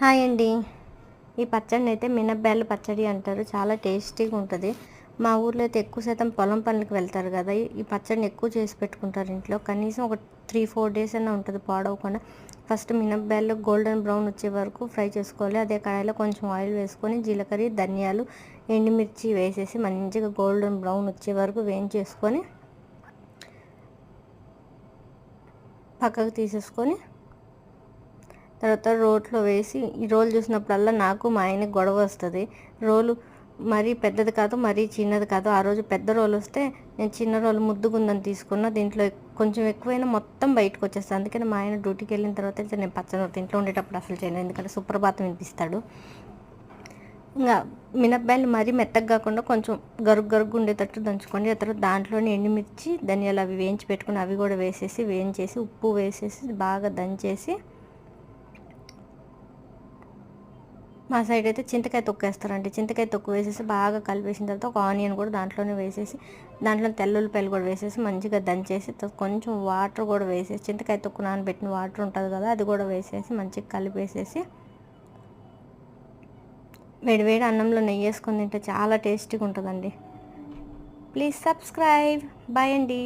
Hi అండి. ఈ పచ్చడిని అయితే మినప్పాయల పచ్చడి అంటారు. చాలా టేస్టీగా ఉంటుంది. మా ఊర్లో అయితే ఎక్కువ శాతం పొలం పనులకు వెళ్తారు కదా. ఈ పచ్చడిని ఎక్కువ చేసి పెట్టుకుంటారు ఇంట్లో. కనీసం ఒక త్రీ ఫోర్ డేస్ అయినా ఉంటుంది పాడవకుండా. ఫస్ట్ మినప్పాయలు గోల్డెన్ బ్రౌన్ వచ్చే వరకు ఫ్రై చేసుకోవాలి. అదే కడాయిలో కొంచెం ఆయిల్ వేసుకొని జీలకర్ర ధనియాలు ఎండుమిర్చి వేసేసి మంచిగా గోల్డెన్ బ్రౌన్ వచ్చే వరకు వేయించేసుకొని పక్కకు తీసేసుకొని తర్వాత రోట్లో వేసి ఈ రోలు చూసినప్పుడల్లా నాకు మా ఆయనకి గొడవ వస్తుంది. రోలు మరీ పెద్దది కాదు మరీ చిన్నది కాదు. ఆ రోజు పెద్ద రోలు వస్తే నేను చిన్న రోలు ముద్దుగుందని తీసుకున్నా. దీంట్లో కొంచెం ఎక్కువైనా మొత్తం బయటకు వచ్చేస్తాను. అందుకని మా ఆయన డ్యూటీకి వెళ్ళిన తర్వాత అయితే నేను పచ్చని ఇంట్లో ఉండేటప్పుడు అసలు చేయను. ఎందుకంటే సుప్రభాతం వినిపిస్తాడు. ఇంకా మినప్పాయలు మరీ మెత్తగా కాకుండా కొంచెం గరుగు గరుగు ఉండేటట్టు దంచుకోండి. ఆ తర్వాత దాంట్లోనే ఎండుమిర్చి ధనియాలు అవి వేయించి పెట్టుకుని అవి కూడా వేసేసి వేయించేసి ఉప్పు వేసేసి బాగా దంచేసి మా సైడ్ అయితే చింతకాయ తొక్కేస్తారండి చింతకాయ తొక్కు వేసేసి బాగా కలిపేసిన తర్వాత ఒక ఆనియన్ కూడా దాంట్లోనే వేసేసి దాంట్లో తెల్లుల్లిపాయలు కూడా వేసేసి మంచిగా దంచేసి కొంచెం వాటర్ కూడా వేసేసి చింతకాయ తొక్కు నానబెట్టిన వాటర్ ఉంటుంది కదా అది కూడా వేసేసి మంచిగా కలిపేసేసి వేడివేడి అన్నంలో నెయ్యి వేసుకొని తింటే చాలా టేస్టీగా ఉంటుందండి. ప్లీజ్ సబ్స్క్రైబ్ బాయ్ అండి.